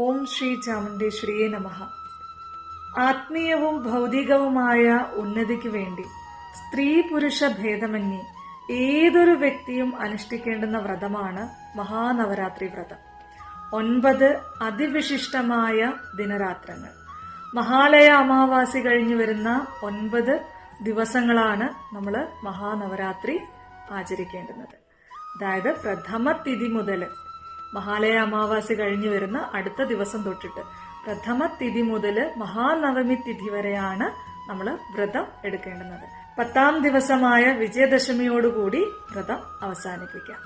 ഓം ശ്രീ ചാമുണ്ടേശ്വരിയെ നമ. ആത്മീയവും ഭൗതികവുമായ ഉന്നതിക്ക് വേണ്ടി സ്ത്രീ പുരുഷ ഭേദമന്യേ ഏതൊരു വ്യക്തിയും അനുഷ്ഠിക്കേണ്ടുന്ന വ്രതമാണ് മഹാനവരാത്രി വ്രതം. ഒൻപത് അതിവിശിഷ്ടമായ ദിനരാത്രങ്ങൾ. മഹാലയ അമാവാസി കഴിഞ്ഞു വരുന്ന ഒൻപത് ദിവസങ്ങളാണ് നമ്മൾ മഹാനവരാത്രി ആചരിക്കേണ്ടുന്നത്. അതായത് പ്രഥമ തിഥി മുതൽ മഹാലയ അമാവാസി കഴിഞ്ഞു വരുന്ന അടുത്ത ദിവസം തൊട്ടിട്ട് പ്രഥമ തിഥി മുതൽ മഹാനവമി തിഥി വരെയാണ് നമ്മൾ വ്രതം എടുക്കേണ്ടുന്നത്. പത്താം ദിവസമായ വിജയദശമിയോടുകൂടി വ്രതം അവസാനിപ്പിക്കാം.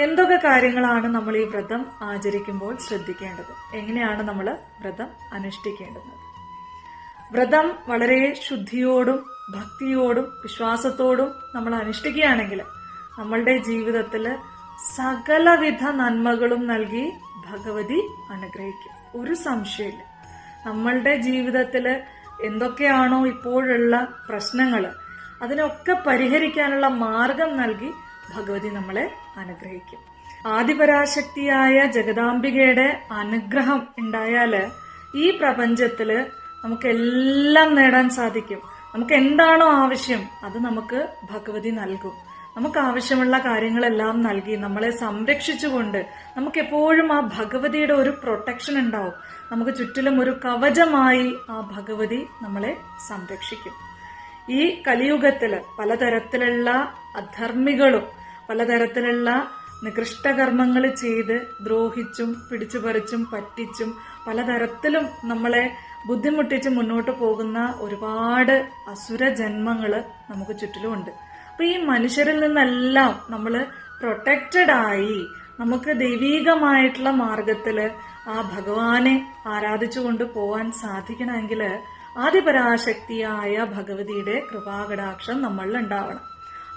എന്തൊക്കെ കാര്യങ്ങളാണ് നമ്മൾ ഈ വ്രതം ആചരിക്കുമ്പോൾ ശ്രദ്ധിക്കേണ്ടത്? എങ്ങനെയാണ് നമ്മൾ വ്രതം അനുഷ്ഠിക്കേണ്ടത് വ്രതം വളരെ ശുദ്ധിയോടും ഭക്തിയോടും വിശ്വാസത്തോടും നമ്മൾ അനുഷ്ഠിക്കുകയാണെങ്കിൽ നമ്മളുടെ ജീവിതത്തിൽ സകലവിധ നന്മകളും നൽകി ഭഗവതി അനുഗ്രഹിക്കും. ഒരു സംശയമില്ല. നമ്മളുടെ ജീവിതത്തിൽ എന്തൊക്കെയാണോ ഇപ്പോഴുള്ള പ്രശ്നങ്ങൾ അതിനൊക്കെ പരിഹരിക്കാനുള്ള മാർഗം നൽകി ഭഗവതി നമ്മളെ അനുഗ്രഹിക്കും. ആദിപരാശക്തിയായ ജഗദാംബികയുടെ അനുഗ്രഹം ഉണ്ടായാൽ ഈ പ്രപഞ്ചത്തിൽ നമുക്കെല്ലാം നേടാൻ സാധിക്കും. നമുക്ക് എന്താണോ ആവശ്യം അത് നമുക്ക് ഭഗവതി നൽകും. നമുക്ക് ആവശ്യമുള്ള കാര്യങ്ങളെല്ലാം നൽകി നമ്മളെ സംരക്ഷിച്ചുകൊണ്ട് നമുക്ക് എപ്പോഴും ആ ഭഗവതിയുടെ ഒരു പ്രൊട്ടക്ഷൻ ഉണ്ടാവും. നമുക്ക് ചുറ്റിലും ഒരു കവചമായി ആ ഭഗവതി നമ്മളെ സംരക്ഷിക്കും. ഈ കലിയുഗത്തിൽ പലതരത്തിലുള്ള അധർമ്മികളും പലതരത്തിലുള്ള നികൃഷ്ടകർമ്മങ്ങൾ ചെയ്ത് ദ്രോഹിച്ചും പിടിച്ചുപറിച്ചും പറ്റിച്ചും പലതരത്തിലും നമ്മളെ ബുദ്ധിമുട്ടിച്ച് മുന്നോട്ട് പോകുന്ന ഒരുപാട് അസുര ജന്മങ്ങൾ നമുക്ക് ചുറ്റിലുമുണ്ട്. അപ്പൊ ഈ മനുഷ്യരിൽ നിന്നെല്ലാം നമ്മൾ പ്രൊട്ടക്റ്റഡ് ആയി നമുക്ക് ദൈവീകമായിട്ടുള്ള മാർഗത്തിൽ ആ ഭഗവാനെ ആരാധിച്ചുകൊണ്ട് പോവാൻ സാധിക്കണമെങ്കിൽ ആദിപരാശക്തിയായ ഭഗവതിയുടെ കൃപാകടാക്ഷം നമ്മളിൽ ഉണ്ടാവണം.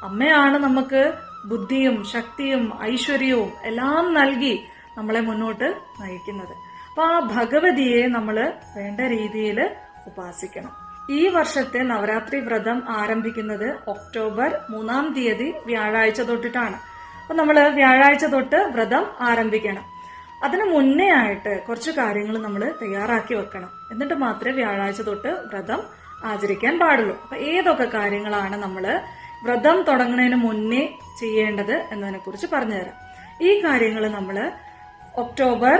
അമ്മയാണ് നമുക്ക് ബുദ്ധിയും ശക്തിയും ഐശ്വര്യവും എല്ലാം നൽകി നമ്മളെ മുന്നോട്ട് നയിക്കുന്നത്. അപ്പൊ ആ ഭഗവതിയെ നമ്മൾ വേണ്ട രീതിയിൽ ഉപാസിക്കണം. ഈ വർഷത്തെ നവരാത്രി വ്രതം ആരംഭിക്കുന്നത് ഒക്ടോബർ മൂന്നാം തീയതി വ്യാഴാഴ്ച തൊട്ടിട്ടാണ്. അപ്പൊ നമ്മൾ വ്യാഴാഴ്ച തൊട്ട് വ്രതം ആരംഭിക്കണം. അതിനു മുന്നേ ആയിട്ട് കുറച്ച് കാര്യങ്ങൾ നമ്മൾ തയ്യാറാക്കി വെക്കണം. എന്നിട്ട് മാത്രമേ വ്യാഴാഴ്ച തൊട്ട് വ്രതം ആചരിക്കാൻ പാടുള്ളൂ. അപ്പൊ ഏതൊക്കെ കാര്യങ്ങളാണ് നമ്മൾ വ്രതം തുടങ്ങുന്നതിന് മുന്നേ ചെയ്യേണ്ടത് എന്നതിനെ കുറിച്ച് പറഞ്ഞുതരാം. ഈ കാര്യങ്ങൾ നമ്മൾ ഒക്ടോബർ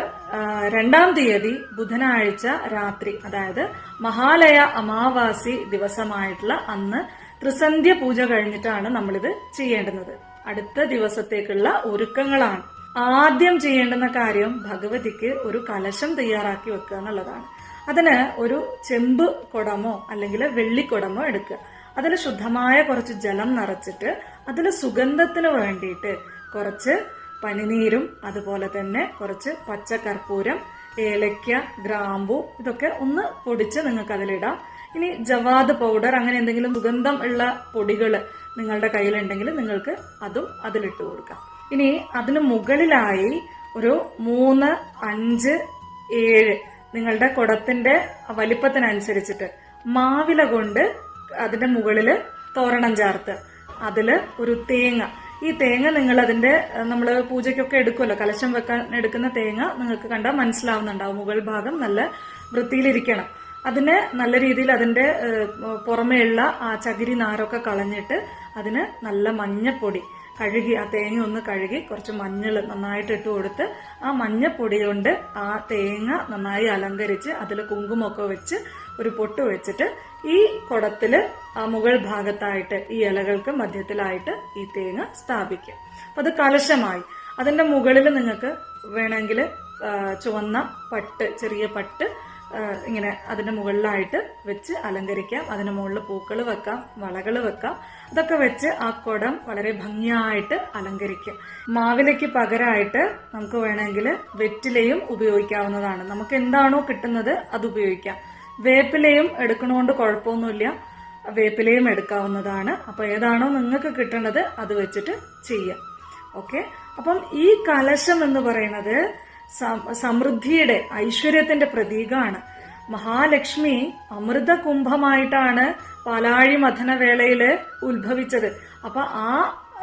രണ്ടാം തീയതി ബുധനാഴ്ച രാത്രി അതായത് മഹാലയ അമാവാസി ദിവസമായിട്ടുള്ള അന്ന് ത്രിസന്ധ്യ പൂജ കഴിഞ്ഞിട്ടാണ് നമ്മളിത് ചെയ്യേണ്ടുന്നത്. അടുത്ത ദിവസത്തേക്കുള്ള ഒരുക്കങ്ങളാണ്. ആദ്യം ചെയ്യേണ്ടുന്ന കാര്യം ഭഗവതിക്ക് ഒരു കലശം തയ്യാറാക്കി വെക്കുക എന്നുള്ളതാണ്. അതിന് ഒരു ചെമ്പ് കുടമോ അല്ലെങ്കിൽ വെള്ളിക്കുടമോ എടുക്കുക. അതിൽ ശുദ്ധമായ കുറച്ച് ജലം നിറച്ചിട്ട് അതിൽ സുഗന്ധത്തിന് വേണ്ടിയിട്ട് കുറച്ച് പനിനീരും അതുപോലെ തന്നെ കുറച്ച് പച്ചക്കർപ്പൂരം ഏലയ്ക്ക ഗ്രാമ്പു ഇതൊക്കെ ഒന്ന് പൊടിച്ച് നിങ്ങൾക്ക് അതിലിടാം ഇനി ജവാദ് പൗഡർ അങ്ങനെ എന്തെങ്കിലും സുഗന്ധം ഉള്ള പൊടികൾ നിങ്ങളുടെ കയ്യിലുണ്ടെങ്കിൽ നിങ്ങൾക്ക് അതും അതിലിട്ട് കൊടുക്കാം. ഇനി അതിന് മുകളിലായി ഒരു മൂന്ന് അഞ്ച് ഏഴ് നിങ്ങളുടെ കുടത്തിന്റെ വലിപ്പത്തിനനുസരിച്ചിട്ട് മാവില കൊണ്ട് അതിന്റെ മുകളിൽ തോരണം ചേർത്ത് അതിൽ ഒരു തേങ്ങ ഈ തേങ്ങ നിങ്ങൾ അതിന്റെ നമ്മൾ പൂജയ്ക്കൊക്കെ എടുക്കുമല്ലോ. കലശം വെക്കാൻ എടുക്കുന്ന തേങ്ങ നിങ്ങൾക്ക് കണ്ടാൽ മനസ്സിലാവുന്നുണ്ടാവും. മുകൾ ഭാഗം നല്ല വൃത്തിയിലിരിക്കണം. അതിന് നല്ല രീതിയിൽ അതിന്റെ പുറമെയുള്ള ആ ചകിരി നാരൊക്കെ കളഞ്ഞിട്ട് അതിന് നല്ല മഞ്ഞപ്പൊടി കഴുകി ആ തേങ്ങ ഒന്ന് കഴുകി കുറച്ച് മഞ്ഞൾ നന്നായിട്ട് ഇട്ട് കൊടുത്ത് ആ മഞ്ഞപ്പൊടി കൊണ്ട് ആ തേങ്ങ നന്നായി അലങ്കരിച്ച് അതിൽ കുങ്കുമൊക്കെ വെച്ച് ഒരു പൊട്ട് വെച്ചിട്ട് ഈ കുടത്തിൽ ആ മുകൾ ഭാഗത്തായിട്ട് ഈ ഇലകൾക്ക് മധ്യത്തിലായിട്ട് ഈ തേങ്ങ സ്ഥാപിക്കുക. അപ്പൊ അത് കലശമായി. അതിന്റെ മുകളിൽ നിങ്ങൾക്ക് വേണമെങ്കിൽ ചുവന്ന പട്ട് ചെറിയ പട്ട് ഇങ്ങനെ അതിന്റെ മുകളിലായിട്ട് വെച്ച് അലങ്കരിക്കാം. അതിന് മുകളിൽ പൂക്കൾ വെക്കാം വളകൾ വെക്കാം. ഇതൊക്കെ വെച്ച് ആ കുടം വളരെ ഭംഗിയായിട്ട് അലങ്കരിക്കാം മാവിലയ്ക്ക് പകരമായിട്ട് നമുക്ക് വേണമെങ്കിൽ വെറ്റിലയും ഉപയോഗിക്കാവുന്നതാണ്. നമുക്ക് എന്താണോ കിട്ടുന്നത് അത് ഉപയോഗിക്കാം. വേപ്പിലയും എടുക്കണോണ്ട് കുഴപ്പമൊന്നുമില്ല വേപ്പിലയും എടുക്കാവുന്നതാണ്. അപ്പൊ ഏതാണോ നിങ്ങൾക്ക് കിട്ടണത് അത് വെച്ചിട്ട് ചെയ്യാം. ഓക്കെ? അപ്പം ഈ കലശം എന്ന് പറയുന്നത് സമൃദ്ധിയുടെ ഐശ്വര്യത്തിന്റെ പ്രതീകമാണ് മഹാലക്ഷ്മി അമൃത കുംഭമായിട്ടാണ് പാലാഴി മഥനവേളയിൽ ഉത്ഭവിച്ചത്. അപ്പൊ ആ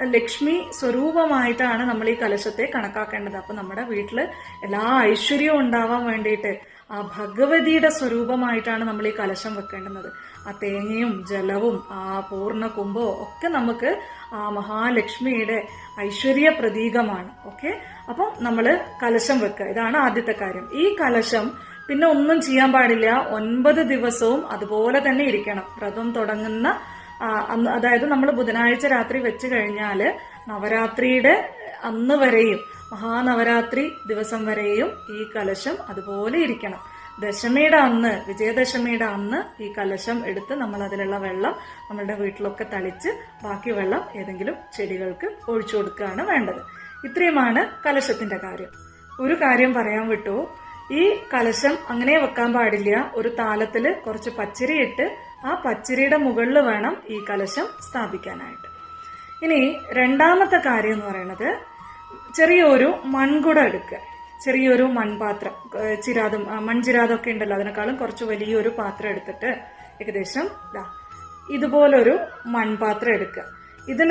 ലക്ഷ്മി സ്വരൂപമായിട്ടാണ് നമ്മൾ ഈ കലശത്തെ കണക്കാക്കേണ്ടത്. അപ്പൊ നമ്മുടെ വീട്ടിൽ എല്ലാ ഐശ്വര്യവും ഉണ്ടാവാൻ വേണ്ടിയിട്ട് ആ ഭഗവതിയുടെ സ്വരൂപമായിട്ടാണ് നമ്മൾ ഈ കലശം വെക്കേണ്ടുന്നത്. ആ തേങ്ങയും ജലവും ആ പൂർണ കുംഭവും ഒക്കെ നമുക്ക് ആ മഹാലക്ഷ്മിയുടെ ഐശ്വര്യ പ്രതീകമാണ്. ഓക്കെ? അപ്പം നമ്മൾ കലശം വെക്കുക. ഇതാണ് ആദ്യത്തെ കാര്യം. ഈ കലശം പിന്നെ ഒന്നും ചെയ്യാൻ പാടില്ല. ഒൻപത് ദിവസവും അതുപോലെ തന്നെ ഇരിക്കണം. വ്രതം തുടങ്ങുന്ന അതായത് നമ്മൾ ബുധനാഴ്ച രാത്രി വെച്ച് കഴിഞ്ഞാൽ നവരാത്രിയുടെ അന്ന് വരെയും മഹാനവരാത്രി ദിവസം വരെയും ഈ കലശം അതുപോലെ ഇരിക്കണം. ദശമിയുടെ അന്ന് വിജയദശമിയുടെ അന്ന് ഈ കലശം എടുത്ത് നമ്മൾ അതിലുള്ള വെള്ളം നമ്മളുടെ വീട്ടിലൊക്കെ തളിച്ച് ബാക്കി വെള്ളം ഏതെങ്കിലും ചെടികൾക്ക് ഒഴിച്ചു കൊടുക്കുകയാണ് വേണ്ടത്. ഇത്രയുമാണ് കലശത്തിന്റെ കാര്യം. ഒരു കാര്യം പറയാൻ വിട്ടു. ഈ കലശം അങ്ങനെ വെക്കാൻ പാടില്ല. ഒരു താലത്തിൽ കുറച്ച് പച്ചരി ഇട്ട് ആ പച്ചരിയുടെ മുകളിൽ വേണം ഈ കലശം സ്ഥാപിക്കാനായിട്ട്. ഇനി രണ്ടാമത്തെ കാര്യം എന്ന് പറയുന്നത് ചെറിയൊരു മൺകുട എടുക്കുക. ചെറിയൊരു മൺപാത്രം ചിരാതും മൺചിരാതൊക്കെ ഉണ്ടല്ലോ അതിനേക്കാളും കുറച്ച് വലിയൊരു പാത്രം എടുത്തിട്ട് ഏകദേശം ഇതുപോലൊരു മൺപാത്രം എടുക്കുക. ഇതിൽ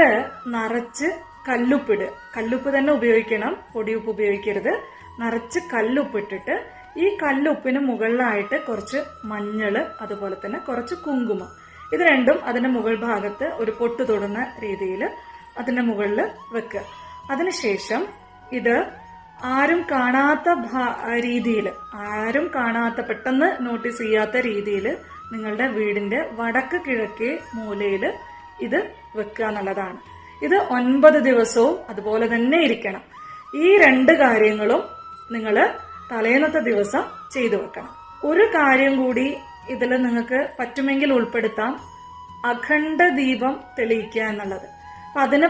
നിറച്ച് കല്ലുപ്പിടുക കല്ലുപ്പ് തന്നെ ഉപയോഗിക്കണം. പൊടിയുപ്പ് ഉപയോഗിക്കരുത്. നിറച്ച് കല്ലുപ്പിട്ടിട്ട് ഈ കല്ലുപ്പിന് മുകളിലായിട്ട് കുറച്ച് മഞ്ഞൾ അതുപോലെ തന്നെ കുറച്ച് കുങ്കുമം. ഇത് രണ്ടും അതിന്റെ മുകൾ ഭാഗത്ത് ഒരു പൊട്ട് തൊടുന്ന രീതിയിൽ അതിന്റെ മുകളിൽ വെക്കുക. അതിനുശേഷം ഇത് ആരും കാണാത്ത രീതിയിൽ ആരും കാണാത്ത പെട്ടെന്ന് നോട്ടീസ് ചെയ്യാത്ത രീതിയിൽ നിങ്ങളുടെ വീടിന്റെ വടക്ക് കിഴക്കേ മൂലയിൽ ഇത് വെക്കുക എന്നുള്ളതാണ്. ഇത് ഒൻപത് ദിവസവും അതുപോലെ തന്നെ ഇരിക്കണം. ഈ രണ്ട് കാര്യങ്ങളും നിങ്ങൾ തലേന്നത്തെ ദിവസം ചെയ്തു വെക്കണം. ഒരു കാര്യം കൂടി ഇതിൽ നിങ്ങൾക്ക് പറ്റുമെങ്കിൽ ഉൾപ്പെടുത്താം. അഖണ്ഡ ദീപം തെളിയിക്കുക എന്നുള്ളത്. അതിന്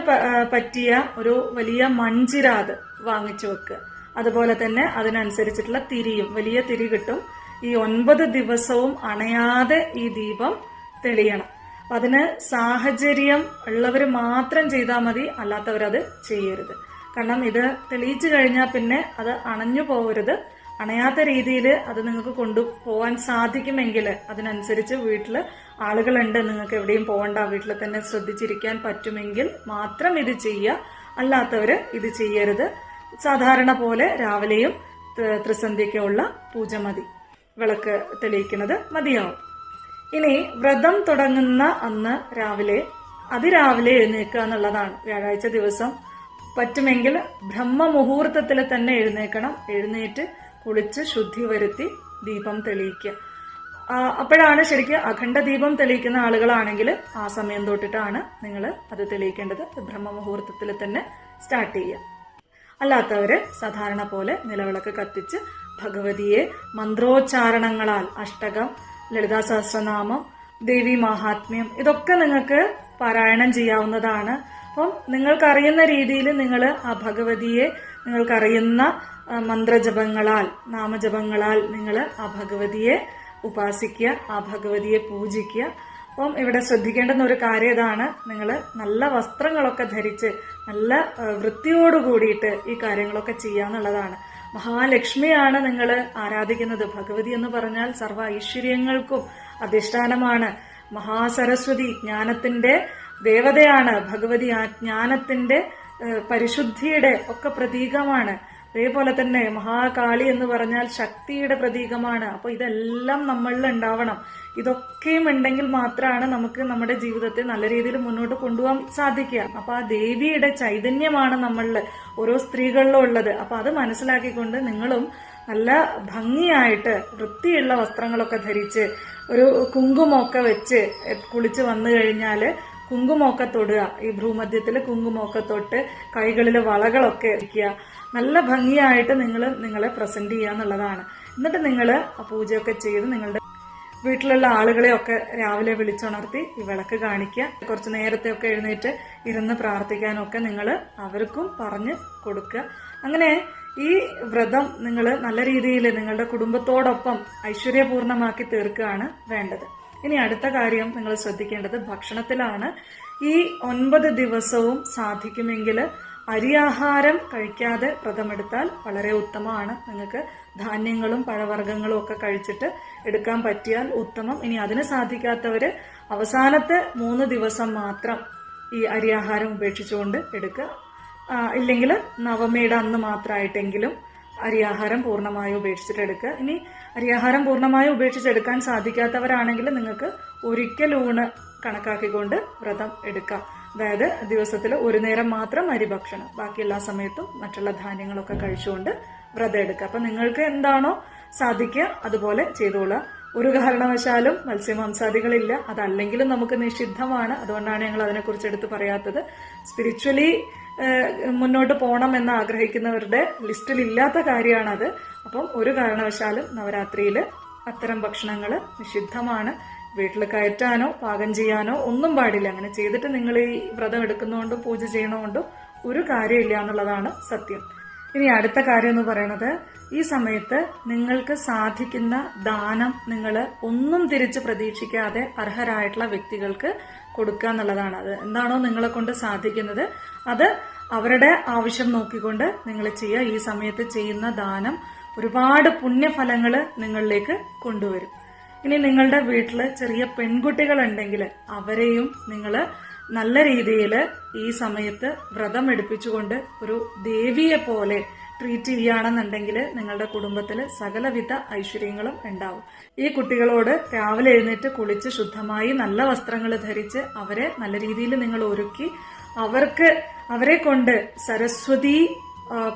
പറ്റിയ ഒരു വലിയ മൺചിരാത് വാങ്ങിച്ചു വെക്കുക അതുപോലെ തന്നെ അതിനനുസരിച്ചിട്ടുള്ള തിരിയും. വലിയ തിരി കിട്ടും. ഈ ഒൻപത് ദിവസവും അണയാതെ ഈ ദീപം തെളിയണം. അതിന് സാഹചര്യം ഉള്ളവർ മാത്രം ചെയ്താൽ മതി. അല്ലാത്തവരത് ചെയ്യരുത്. കാരണം ഇത് തെളിയിച്ചു കഴിഞ്ഞാൽ പിന്നെ അത് അണഞ്ഞു പോകരുത് അണയാത്ത രീതിയിൽ അത് നിങ്ങൾക്ക് കൊണ്ടുപോകാൻ സാധിക്കുമെങ്കിൽ അതിനനുസരിച്ച് വീട്ടിൽ ആളുകളുണ്ട്. നിങ്ങൾക്ക് എവിടെയും പോകണ്ട വീട്ടിൽ തന്നെ ശ്രദ്ധിച്ചിരിക്കാൻ പറ്റുമെങ്കിൽ മാത്രം ഇത് ചെയ്യുക. അല്ലാത്തവർ ഇത് ചെയ്യരുത്. സാധാരണ പോലെ രാവിലെയും ത്രിസന്ധ്യക്കുള്ള പൂജ മതി. വിളക്ക് തെളിയിക്കുന്നത് മതിയാവും. ഇനി വ്രതം തുടങ്ങുന്ന അന്ന് രാവിലെ അതിരാവിലെ എഴുന്നേൽക്കുക എന്നുള്ളതാണ്. വ്യാഴാഴ്ച ദിവസം പറ്റുമെങ്കിൽ ബ്രഹ്മ മുഹൂർത്തത്തിൽ തന്നെ എഴുന്നേൽക്കണം എഴുന്നേറ്റ് കുളിച്ച് ശുദ്ധി വരുത്തി ദീപം തെളിയിക്കുക. അപ്പോഴാണ് ശരിക്കും അഖണ്ഡ ദീപം തെളിയിക്കുന്ന ആളുകളാണെങ്കിൽ ആ സമയം തൊട്ടിട്ടാണ് നിങ്ങൾ അത് തെളിയിക്കേണ്ടത്. ബ്രഹ്മമുഹൂർത്തത്തിൽ തന്നെ സ്റ്റാർട്ട് ചെയ്യുക. അല്ലാത്തവര് സാധാരണ പോലെ നിലവിളക്ക് കത്തിച്ച് ഭഗവതിയെ മന്ത്രോച്ചാരണങ്ങളാൽ അഷ്ടകം ലളിതാ സഹസ്രനാമം ദേവി മഹാത്മ്യം ഇതൊക്കെ നിങ്ങൾക്ക് പാരായണം ചെയ്യാവുന്നതാണ്. അപ്പം നിങ്ങൾക്കറിയുന്ന രീതിയിൽ നിങ്ങൾ ആ ഭഗവതിയെ നിങ്ങൾക്കറിയുന്ന മന്ത്രജപങ്ങളാൽ നാമജപങ്ങളാൽ നിങ്ങൾ ആ ഭഗവതിയെ ഉപാസിക്കുക ആ ഭഗവതിയെ പൂജിക്കുക. അപ്പം ഇവിടെ ശ്രദ്ധിക്കേണ്ടുന്ന ഒരു കാര്യം ഇതാണ്. നിങ്ങൾ നല്ല വസ്ത്രങ്ങളൊക്കെ ധരിച്ച് നല്ല വൃത്തിയോട് കൂടിയിട്ട് ഈ കാര്യങ്ങളൊക്കെ ചെയ്യാന്നുള്ളതാണ് മഹാലക്ഷ്മിയാണ് നിങ്ങൾ ആരാധിക്കുന്നത്. ഭഗവതി എന്ന് പറഞ്ഞാൽ സർവ ഐശ്വര്യങ്ങൾക്കും അധിഷ്ഠാനമാണ്. മഹാസരസ്വതി ജ്ഞാനത്തിന്റെ ദേവതയാണ്. ഭഗവതി ആ ജ്ഞാനത്തിന്റെ പരിശുദ്ധിയുടെ ഒക്കെ പ്രതീകമാണ്. അതേപോലെ തന്നെ മഹാകാളി എന്ന് പറഞ്ഞാൽ ശക്തിയുടെ പ്രതീകമാണ്. അപ്പോൾ ഇതെല്ലാം നമ്മളിൽ ഉണ്ടാവണം. ഇതൊക്കെയും ഉണ്ടെങ്കിൽ മാത്രമാണ് നമുക്ക് നമ്മുടെ ജീവിതത്തെ നല്ല രീതിയിൽ മുന്നോട്ട് കൊണ്ടുപോകാൻ സാധിക്കുക. അപ്പൊ ആ ദേവിയുടെ ചൈതന്യമാണ് നമ്മളിൽ ഓരോ സ്ത്രീകളിലും ഉള്ളത്. അപ്പൊ അത് മനസ്സിലാക്കിക്കൊണ്ട് നിങ്ങളും നല്ല ഭംഗിയായിട്ട് വൃത്തിയുള്ള വസ്ത്രങ്ങളൊക്കെ ധരിച്ച് ഒരു കുങ്കുമൊക്കെ വെച്ച് കുളിച്ച് വന്നു കഴിഞ്ഞാൽ കുങ്കുമൊക്കെ തൊടുക. ഈ ഭ്രൂമധ്യത്തിൽ കുങ്കുമൊക്കെ തൊട്ട് കൈകളിൽ വളകളൊക്കെ വയ്ക്കുക നല്ല ഭംഗിയായിട്ട് നിങ്ങൾ നിങ്ങളെ പ്രസന്റ് ചെയ്യുക എന്നുള്ളതാണ്. എന്നിട്ട് നിങ്ങൾ പൂജയൊക്കെ ചെയ്ത് നിങ്ങളുടെ വീട്ടിലുള്ള ആളുകളെയൊക്കെ രാവിലെ വിളിച്ചുണർത്തി ഈ വിളക്ക് കാണിക്കുക. കുറച്ച് നേരത്തെ ഒക്കെ എഴുന്നേറ്റ് ഇരുന്ന് പ്രാർത്ഥിക്കാനൊക്കെ നിങ്ങൾ അവർക്കും പറഞ്ഞ് കൊടുക്കുക. അങ്ങനെ ഈ വ്രതം നിങ്ങൾ നല്ല രീതിയിൽ നിങ്ങളുടെ കുടുംബത്തോടൊപ്പം ഐശ്വര്യപൂർണമാക്കി തീർക്കുകയാണ് വേണ്ടത്. ഇനി അടുത്ത കാര്യം നിങ്ങൾ ശ്രദ്ധിക്കേണ്ടത് ഭക്ഷണത്തിലാണ്. ഈ ഒൻപത് ദിവസവും സാധിക്കുമെങ്കിൽ അരിയാഹാരം കഴിക്കാതെ വ്രതമെടുത്താൽ വളരെ ഉത്തമമാണ്. നിങ്ങൾക്ക് ധാന്യങ്ങളും പഴവർഗങ്ങളും ഒക്കെ കഴിച്ചിട്ട് എടുക്കാൻ പറ്റിയാൽ ഉത്തമം. ഇനി അതിന് സാധിക്കാത്തവര് അവസാനത്തെ മൂന്ന് ദിവസം മാത്രം ഈ അരിയാഹാരം ഉപേക്ഷിച്ചുകൊണ്ട് എടുക്കുക. ഇല്ലെങ്കിൽ നവമിയുടെ അന്ന് മാത്രമായിട്ടെങ്കിലും അരിയാഹാരം പൂർണമായി ഉപേക്ഷിച്ചിട്ട് എടുക്കുക. ഇനി അരിയാഹാരം പൂർണമായി ഉപേക്ഷിച്ചെടുക്കാൻ സാധിക്കാത്തവരാണെങ്കിൽ നിങ്ങൾക്ക് ഒരിക്കൽ ഊണ് കണക്കാക്കിക്കൊണ്ട് വ്രതം എടുക്കാം. അതായത് ദിവസത്തിൽ ഒരു നേരം മാത്രം അരി ഭക്ഷണം. ബാക്കി എല്ലാ സമയത്തും മറ്റുള്ള ധാന്യങ്ങളൊക്കെ കഴിച്ചുകൊണ്ട് വ്രതം എടുക്കുക. അപ്പൊ നിങ്ങൾക്ക് എന്താണോ സാധിക്കുക അതുപോലെ ചെയ്തോളുക. ഒരു കാരണവശാലും മത്സ്യമാംസാദികളില്ല. അതല്ലെങ്കിലും നമുക്ക് നിഷിദ്ധമാണ്. അതുകൊണ്ടാണ് ഞങ്ങൾ അതിനെക്കുറിച്ച് എടുത്ത് പറയാത്തത്. സ്പിരിച്വലി മുന്നോട്ട് പോകണം എന്ന് ആഗ്രഹിക്കുന്നവരുടെ ലിസ്റ്റിൽ ഇല്ലാത്ത കാര്യമാണത്. അപ്പം ഒരു കാരണവശാലും നവരാത്രിയിൽ അത്തരം ഭക്ഷണങ്ങൾ നിഷിദ്ധമാണ്. വീട്ടിൽ കയറ്റാനോ പാകം ചെയ്യാനോ ഒന്നും പാടില്ല. അങ്ങനെ ചെയ്തിട്ട് നിങ്ങൾ ഈ വ്രതം എടുക്കുന്നതുകൊണ്ടും പൂജ ചെയ്യണതുകൊണ്ടും ഒരു കാര്യമില്ല എന്നുള്ളതാണ് സത്യം. ഇനി അടുത്ത കാര്യം എന്ന് പറയുന്നത് ഈ സമയത്ത് നിങ്ങൾക്ക് സാധിക്കുന്ന ദാനം നിങ്ങൾ ഒന്നും തിരിച്ച് പ്രതീക്ഷിക്കാതെ അർഹരായിട്ടുള്ള വ്യക്തികൾക്ക് കൊടുക്കുക എന്നുള്ളതാണ്. അത് എന്താണോ നിങ്ങളെ കൊണ്ട് സാധിക്കുന്നത് അത് അവരുടെ ആവശ്യം നോക്കിക്കൊണ്ട് നിങ്ങൾ ചെയ്യുക. ഈ സമയത്ത് ചെയ്യുന്ന ദാനം ഒരുപാട് പുണ്യഫലങ്ങൾ നിങ്ങളിലേക്ക് കൊണ്ടുവരും. ഇനി നിങ്ങളുടെ വീട്ടിൽ ചെറിയ പെൺകുട്ടികളുണ്ടെങ്കിൽ അവരെയും നിങ്ങൾ നല്ല രീതിയിൽ ഈ സമയത്ത് വ്രതം എടുപ്പിച്ചുകൊണ്ട് ഒരു ദേവിയെ പോലെ ട്രീറ്റ് ചെയ്യുകയാണെന്നുണ്ടെങ്കിൽ നിങ്ങളുടെ കുടുംബത്തിൽ സകലവിധ ഐശ്വര്യങ്ങളും ഉണ്ടാവും. ഈ കുട്ടികളോട് രാവിലെ എഴുന്നേറ്റ് കുളിച്ച് ശുദ്ധമായി നല്ല വസ്ത്രങ്ങൾ ധരിച്ച് അവരെ നല്ല രീതിയിൽ നിങ്ങൾ ഒരുക്കി അവർക്ക് അവരെ കൊണ്ട് സരസ്വതി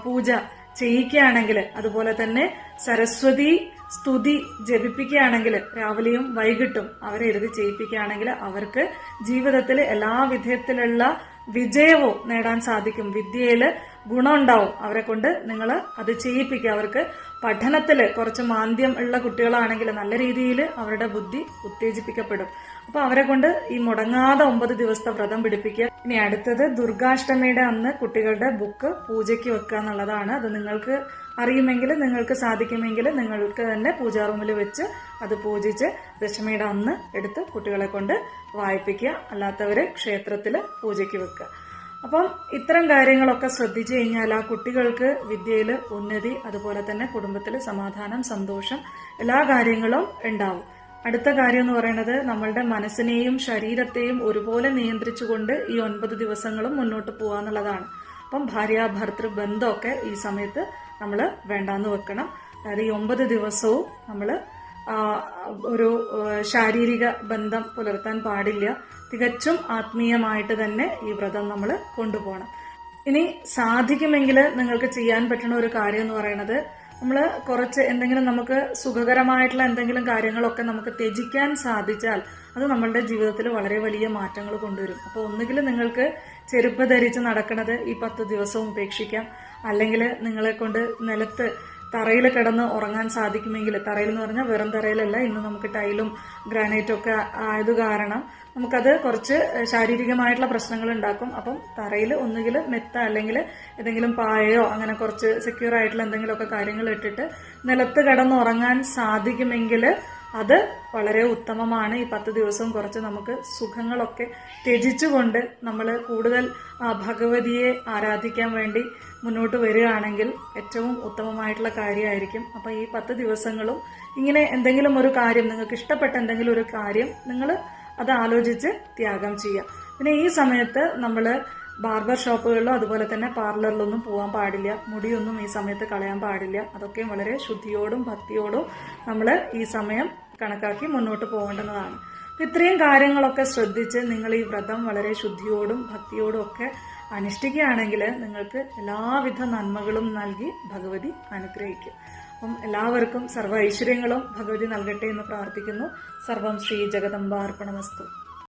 പൂജ ചെയ്യിക്കുകയാണെങ്കിൽ അതുപോലെ തന്നെ സരസ്വതി സ്തുതി ജപിപ്പിക്കുകയാണെങ്കിൽ രാവിലെയും വൈകിട്ടും അവരെ എഴുതി ചെയ്യിപ്പിക്കുകയാണെങ്കിൽ അവർക്ക് ജീവിതത്തിൽ എല്ലാ വിധത്തിലുള്ള വിജയവും നേടാൻ സാധിക്കും. വിദ്യയിൽ ഗുണമുണ്ടാവും. അവരെ കൊണ്ട് നിങ്ങൾ അത് ചെയ്യിപ്പിക്കുക. അവർക്ക് പഠനത്തിൽ കുറച്ച് മാന്ദ്യം ഉള്ള കുട്ടികളാണെങ്കിൽ നല്ല രീതിയിൽ അവരുടെ ബുദ്ധി ഉത്തേജിപ്പിക്കപ്പെടും. അപ്പൊ അവരെ കൊണ്ട് ഈ മുടങ്ങാതെ ഒമ്പത് ദിവസത്തെ വ്രതം പിടിപ്പിക്കുക. ഇനി അടുത്തത് ദുർഗാഷ്ടമിയുടെ അന്ന് കുട്ടികളുടെ ബുക്ക് പൂജയ്ക്ക് വെക്കുക എന്നുള്ളതാണ്. അത് നിങ്ങൾക്ക് അറിയുമെങ്കിൽ നിങ്ങൾക്ക് സാധിക്കുമെങ്കിൽ നിങ്ങൾക്ക് തന്നെ പൂജാ റൂമിൽ വെച്ച് അത് പൂജിച്ച് ദശമിയുടെ അന്ന് എടുത്ത് കുട്ടികളെ കൊണ്ട് വായിപ്പിക്കുക. അല്ലാത്തവർ ക്ഷേത്രത്തിൽ പൂജയ്ക്ക് വെക്കുക. അപ്പം ഇത്തരം കാര്യങ്ങളൊക്കെ ശ്രദ്ധിച്ചു കഴിഞ്ഞാൽ ആ കുട്ടികൾക്ക് വിദ്യയിൽ ഉന്നതി അതുപോലെ തന്നെ കുടുംബത്തിൽ സമാധാനം സന്തോഷം എല്ലാ കാര്യങ്ങളും ഉണ്ടാവും. അടുത്ത കാര്യം എന്ന് പറയുന്നത് നമ്മളുടെ മനസ്സിനെയും ശരീരത്തെയും ഒരുപോലെ നിയന്ത്രിച്ചുകൊണ്ട് ഈ ഒൻപത് ദിവസങ്ങളും മുന്നോട്ട് പോകാന്നുള്ളതാണ് അപ്പം ഭാര്യ ഭർത്തൃ ബന്ധമൊക്കെ ഈ സമയത്ത് നമ്മൾ വേണ്ടാന്ന് വെക്കണം. അതായത് ഈ ഒമ്പത് ദിവസവും നമ്മൾ ഒരു ശാരീരിക ബന്ധം പുലർത്താൻ പാടില്ല. തികച്ചും ആത്മീയമായിട്ട് തന്നെ ഈ വ്രതം നമ്മൾ കൊണ്ടുപോകണം. ഇനി സാധിക്കുമെങ്കിൽ നിങ്ങൾക്ക് ചെയ്യാൻ പറ്റുന്ന ഒരു കാര്യം എന്ന് പറയുന്നത് നമ്മൾ കുറച്ച് എന്തെങ്കിലും നമുക്ക് സുഖകരമായിട്ടുള്ള എന്തെങ്കിലും കാര്യങ്ങളൊക്കെ നമുക്ക് ത്യജിക്കാൻ സാധിച്ചാൽ അത് നമ്മളുടെ ജീവിതത്തിൽ വളരെ വലിയ മാറ്റങ്ങൾ കൊണ്ടുവരും. അപ്പോൾ ഒന്നുകിൽ നിങ്ങൾക്ക് ചെരുപ്പ് ധരിച്ച് നടക്കുന്നത് ഈ പത്ത് ദിവസവും ഉപേക്ഷിക്കാം. അല്ലെങ്കിൽ നിങ്ങളെ കൊണ്ട് നിലത്ത് തറയിൽ കിടന്ന് ഉറങ്ങാൻ സാധിക്കുമെങ്കിൽ തറയിൽ എന്ന് പറഞ്ഞാൽ വെറും തറയിലല്ല ഇന്ന് നമുക്ക് ടൈലും ഗ്രാനൈറ്റും ഒക്കെ ആയത് കാരണം നമുക്കത് കുറച്ച് ശാരീരികമായിട്ടുള്ള പ്രശ്നങ്ങൾ ഉണ്ടാക്കും അപ്പം തറയിൽ ഒന്നുകിൽ മെത്ത അല്ലെങ്കിൽ ഏതെങ്കിലും പായയോ അങ്ങനെ കുറച്ച് സെക്യൂർ ആയിട്ടുള്ള എന്തെങ്കിലുമൊക്കെ കാര്യങ്ങൾ ഇട്ടിട്ട് നിലത്ത് കിടന്ന് ഉറങ്ങാൻ സാധിക്കുമെങ്കിൽ അത് വളരെ ഉത്തമമാണ്. ഈ പത്ത് ദിവസവും കുറച്ച് നമുക്ക് സുഖങ്ങളൊക്കെ ത്യജിച്ചുകൊണ്ട് നമ്മൾ കൂടുതൽ ഭഗവതിയെ ആരാധിക്കാൻ വേണ്ടി മുന്നോട്ട് വരികയാണെങ്കിൽ ഏറ്റവും ഉത്തമമായിട്ടുള്ള കാര്യമായിരിക്കും. അപ്പം ഈ പത്ത് ദിവസങ്ങളും ഇങ്ങനെ എന്തെങ്കിലും ഒരു കാര്യം നിങ്ങൾക്ക് ഇഷ്ടപ്പെട്ട എന്തെങ്കിലും ഒരു കാര്യം നിങ്ങൾ അത് ആലോചിച്ച് ത്യാഗം ചെയ്യുക പിന്നെ ഈ സമയത്ത് നമ്മൾ ബാർബർ ഷോപ്പുകളിലോ അതുപോലെ തന്നെ പാർലറിലൊന്നും പോകാൻ പാടില്ല. മുടിയൊന്നും ഈ സമയത്ത് കളയാൻ പാടില്ല. അതൊക്കെ വളരെ ശുദ്ധിയോടും ഭക്തിയോടും നമ്മൾ ഈ സമയം കണക്കാക്കി മുന്നോട്ട് പോകേണ്ടതാണ്. ഇത്രയും കാര്യങ്ങളൊക്കെ ശ്രദ്ധിച്ച് നിങ്ങൾ ഈ വ്രതം വളരെ ശുദ്ധിയോടും ഭക്തിയോടും ഒക്കെ അനുഷ്ഠിക്കുകയാണെങ്കിൽ നിങ്ങൾക്ക് എല്ലാവിധ നന്മകളും നൽകി ഭഗവതി അനുഗ്രഹിക്കും. അപ്പം എല്ലാവർക്കും സർവ ഐശ്വര്യങ്ങളും ഭഗവതി നൽകട്ടെ എന്ന് പ്രാർത്ഥിക്കുന്നു. സർവം ശ്രീ ജഗദംബാർപ്പണമസ്തു.